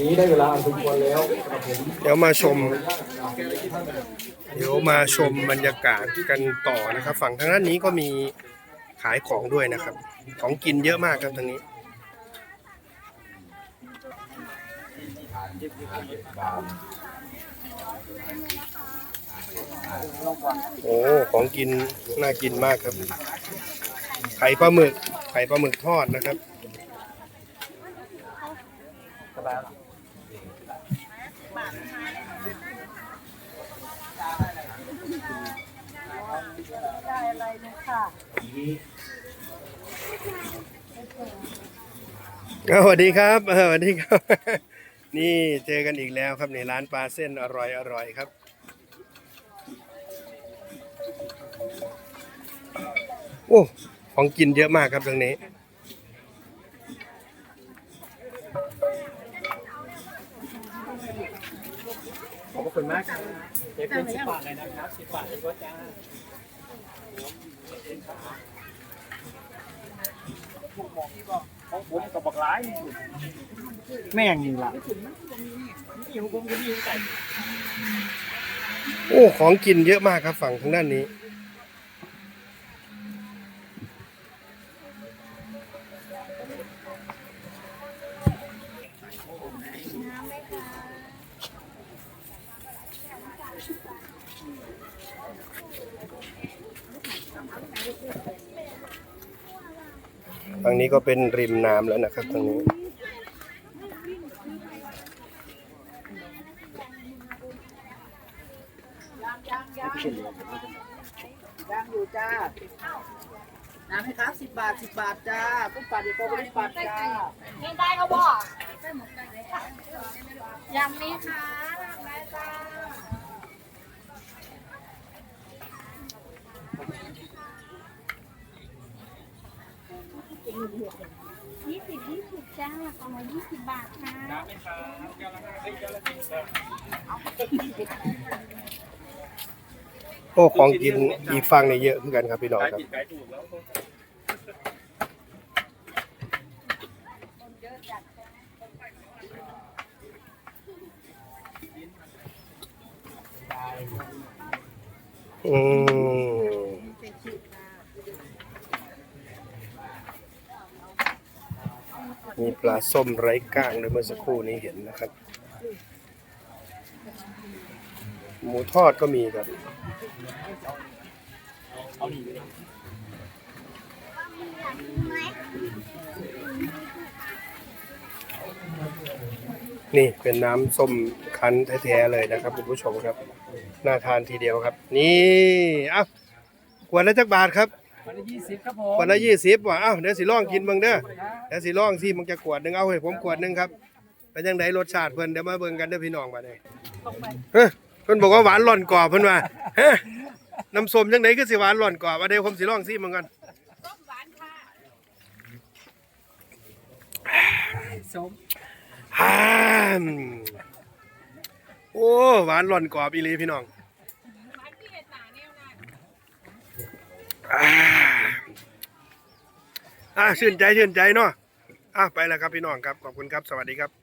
นี้ได้เวลาอันสมควรแล้วครับผมเดี๋ยวมาชม เดี๋ยวมาชมบรรยากาศกันต่อนะครับ ฝั่งทางด้านนี้ก็มีขายของด้วยนะครับ ของกินเยอะมากครับทางนี้ โอ้ของกินน่ากินมากครับไข่ปลาหมึกไข่ปลาหมึกทอดนะครับ อ้าวสวัสดีครับสวัสดีครับ นี่เจอกันอีกแล้วครับในร้านปลาเส้นอร่อยอร่อยครับโอ้ของกินเยอะมากครับตรงนี้ ขอบพระคุณมากครับเจ๊เป็นสิบบาทเลยนะครับสิบบาทเลยก็จ้าของผมกับบักหลายแม่งนี่ล่ะนี่ของผมก็มีไก่โอ้ ของกินเยอะมากครับฝั่งทางด้านนี้ ทางนี้ก็เป็นริมน้ำแล้วนะครับทางนี้ย่างอยู่จ้า น้ำให้ครับสิบบาทสิบบาทจ้าปุ๊บปัดเดี๋ยวโปรบริปัดจ้า ไม่ได้เขาบอกยังมีค่ะทำได้จ้า ยี่สิบยี่สิบจ้าสองร้อยยี่สิบบาทค่ะโอ้ของกินอีกฝั่งเนี่เยอะขึ้นกันครับพี่น้องครับไก่ถูกแล้วอืม มีปลาส้มไร้ก้างด้วยเมื่อสักครู่นี้เห็นนะครับ หมูทอดก็มีครับนี่เป็นน้ำส้มคั้นแท้ๆเลยนะครับคุณผู้ชมครับ น่าทานทีเดียวครับ นี่เอ้าขวดละจักบาทครับวันละยี่สิบครับผขมวดละยี่สิบว่ะเอ้าเดี๋ยวสิลองกินเบิ่งเด้อ เดี๋ยวสิลองสิมันจะขวดหนึงเอาให้ผมขวดหนึงครับเป็นยังไงรสชาติเพิ่นเดี๋ยวมาเบิ่งกันเด้อพี่น้องบัดนี้เฮ้ยเพิ่นบอกว่าหวานหล่อนกรอบเพิ่นว่าเฮ้ยน้ำส้มจังไดคือสิหวานหล่อนกรอบอะเดี๋ยวผมสิลองซิมันกันสมฮ่ามโอ้หวานหล่อนกรอบอีหลีพี่น้องอ่าอ่าชื่นใจชื่นใจเนาะ อะไปแล้วครับพี่น้องครับ ขอบคุณครับ สวัสดีครับ